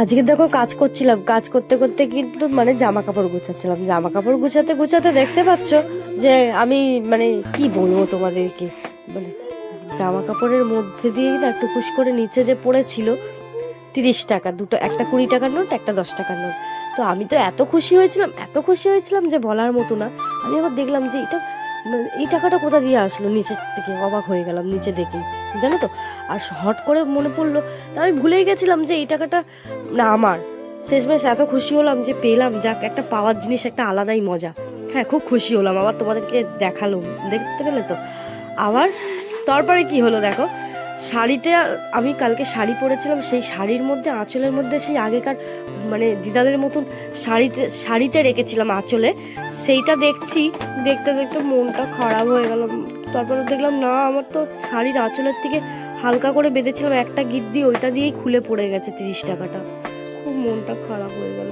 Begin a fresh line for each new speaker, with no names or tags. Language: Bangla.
আজকে দেখো কাজ করছিলাম, কাজ করতে করতে কিন্তু মানে জামা কাপড় গুছাচ্ছিলাম। জামা কাপড় গুছাতে গুছাতে দেখতে পাচ্ছ যে আমি মানে কি বলব তোমাদেরকে? মানে জামা কাপড়ের মধ্যে দিয়ে না একটু খুশ করে নিচে যে পড়েছিল, তিরিশ টাকা, দুটো একটা কুড়ি টাকার নোট, একটা দশ টাকার নোট। তো আমি তো এত খুশি হয়েছিলাম, এত খুশি হয়েছিলাম যে বলার মতো না। আমি আবার দেখলাম যে এটা মানে এই টাকাটা কোথা দিয়ে আসলো? নিচের থেকে অবাক হয়ে গেলাম, নিচে দেখে। জানো তো? আর হট করে মনে পড়ল, তা আমি ভুলেই গেছিলাম যে এই টাকাটা না আমার। শেষমেশ এত খুশি হলাম যে পেলাম, যাক, একটা পাওয়ার জিনিস, একটা আলাদাই মজা। হ্যাঁ খুব খুশি হলাম, আবার তোমাদেরকে দেখাল, দেখতে পেলে তো? আবার তারপরে কি হলো দেখো? শাড়িটা আমি কালকে শাড়ি পরেছিলাম, সেই শাড়ির মধ্যে, আঁচলের মধ্যে, সেই আগেকার মানে দিদাদের মতন শাড়িতে শাড়িতে রেখেছিলাম আঁচলে। সেইটা দেখছি, দেখতে দেখতে মনটা খারাপ হয়ে গেল। তারপরে দেখলাম, না, আমার তো শাড়ির আঁচলের থেকে হালকা করে বেঁধেছিলাম, একটা গিট দিয়ে ওইটা দিয়েই খুলে পড়ে গেছে তিরিশ টাকাটা। খুব মনটা খারাপ হয়ে গেল